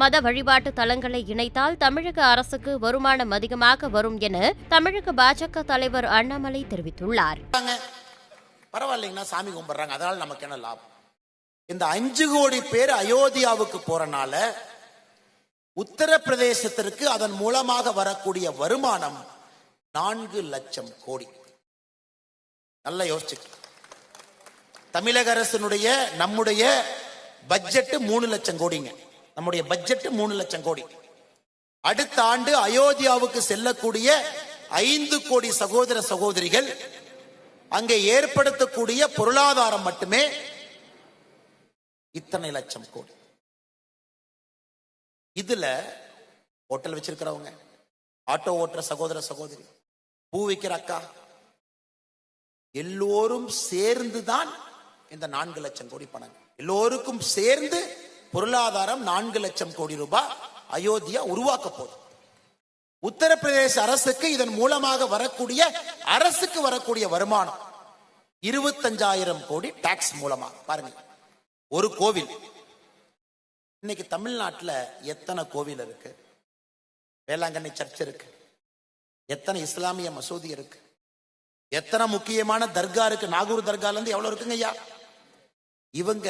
மத வழிபாட்டு தலங்களை இணைத்தால் தமிழக அரசுக்கு வருமானம் அதிகமாக வரும் என தமிழக பாஜக தலைவர் அண்ணாமலை தெரிவித்துள்ளார். பரவாயில்லைங்கன்னா சாமி கும்பிடுறாங்க. அதனால நமக்கு என்ன லாபம்? இந்த அஞ்சு கோடி பேர் அயோத்தியாவுக்கு போறனால உத்தரப்பிரதேசத்திற்கு அதன் மூலமாக வரக்கூடிய வருமானம் நான்கு லட்சம் கோடி. நல்லா யோசிச்சு தமிழக அரசினுடைய நம்முடைய பட்ஜெட் மூணு லட்சம் கோடிங்க. நம்முடைய பட்ஜெட் மூணு லட்சம் கோடி. அடுத்த ஆண்டு அயோத்தியாவுக்கு செல்லக்கூடிய ஐந்து கோடி சகோதர சகோதரிகள் அங்கே ஏற்படுத்தக்கூடிய பொருளாதாரம் மட்டுமே இத்தனை லட்சம் கோடி. இதுல ஹோட்டல் வச்சிருக்கிறவங்க ஆட்டோ ஓட்டுற சகோதர சகோதரி பூ வைக்கிற அக்கா எல்லோரும் சேர்ந்து தான் இந்த நான்கு லட்சம் கோடி பணம். எல்லோருக்கும் சேர்ந்து பொருளாதாரம் நான்கு லட்சம் கோடி ரூபாய் அயோத்தியா உருவாக்க போகுது. உத்தரப்பிரதேச அரசுக்கு இதன் மூலமாக வரக்கூடிய அரசுக்கு வரக்கூடிய வருமானம் இருபத்தஞ்சாயிரம் கோடி டாக்ஸ் மூலமா பாருங்க. ஒரு கோவில். இன்னைக்கு தமிழ்நாட்டில் எத்தனை கோவில் இருக்கு? வேளாங்கண்ணி சர்ச் இருக்கு. எத்தனை இஸ்லாமிய மசூதி இருக்கு? எத்தனை முக்கியமான தர்கா இருக்கு? நாகூர் தர்காலேருந்து எவ்வளோ இருக்குங்க ஐயா? இவங்க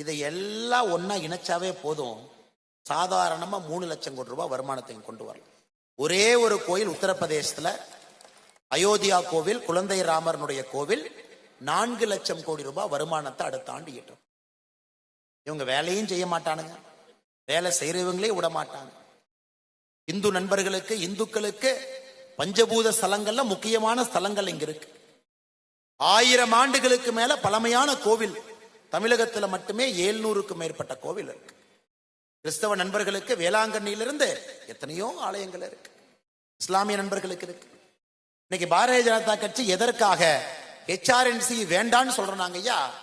இதை எல்லாம் ஒன்றா இணைச்சாவே போதும். சாதாரணமா மூணு லட்சம் கோடி ரூபாய் வருமானத்தை கொண்டு வரலாம். ஒரே ஒரு கோயில் உத்தரப்பிரதேசத்துல அயோத்தியா கோவில் குழந்தை ராமரனுடைய கோவில் நான்கு லட்சம் கோடி ரூபாய் வருமானத்தை அடுத்த ஆண்டு ஈட்டும். இவங்க வேலையும் செய்ய மாட்டானுங்க. வேலை செய்யறவங்களே விட மாட்டாங்க. இந்து நண்பர்களுக்கு இந்துக்களுக்கு பஞ்சபூத ஸ்தலங்கள்ல முக்கியமான ஸ்தலங்கள் இங்க இருக்கு. ஆயிரம் ஆண்டுகளுக்கு மேல பழமையான கோவில். தமிழகத்துல மட்டுமே ஏழ்நூறுக்கு மேற்பட்ட கோவில் இருக்கு. கிறிஸ்தவ நண்பர்களுக்கு வேளாங்கண்ணியிலிருந்து எத்தனையோ ஆலயங்கள் இருக்கு. இஸ்லாமிய நண்பர்களுக்கு இருக்கு. இன்னைக்கு பாரதிய ஜனதா கட்சி எதற்காக ஹெச்ஆர்என்சி வேண்டான்னு சொல்றாங்க ஐயா?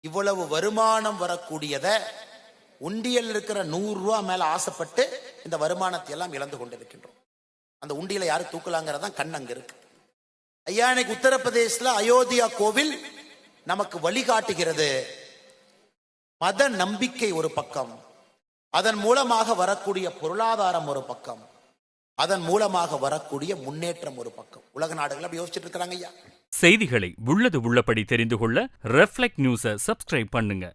இவ்வளவு வருமானம் வரக்கூடியத உண்டியல் இருக்கிற நூறு ரூபா மேல ஆசைப்பட்டு இந்த வருமானத்தை எல்லாம் இழந்து கொண்டிருக்கின்றோம். அந்த உண்டியலை யாரும் தூக்கலாங்கிறதான் கண் அங்க இருக்கு. ஐயா இன்னைக்கு உத்தரப்பிரதேசல அயோத்தியா கோவில் நமக்கு வழிகாட்டுகிறது. மத நம்பிக்கை ஒரு பக்கம். அதன் மூலமாக வரக்கூடிய பொருளாதாரம் ஒரு பக்கம். அதன் மூலமாக வரக்கூடிய முன்னேற்றம் ஒரு பக்கம். உலக நாடுகள் அப்படி யோசிச்சுட்டு இருக்கிறாங்க ஐயா. செய்திகளை உள்ளது உள்ளபடி தெரிந்து கொள்ள ரெஃப்ளெக்ட் நியூஸை சப்ஸ்கிரைப் பண்ணுங்க.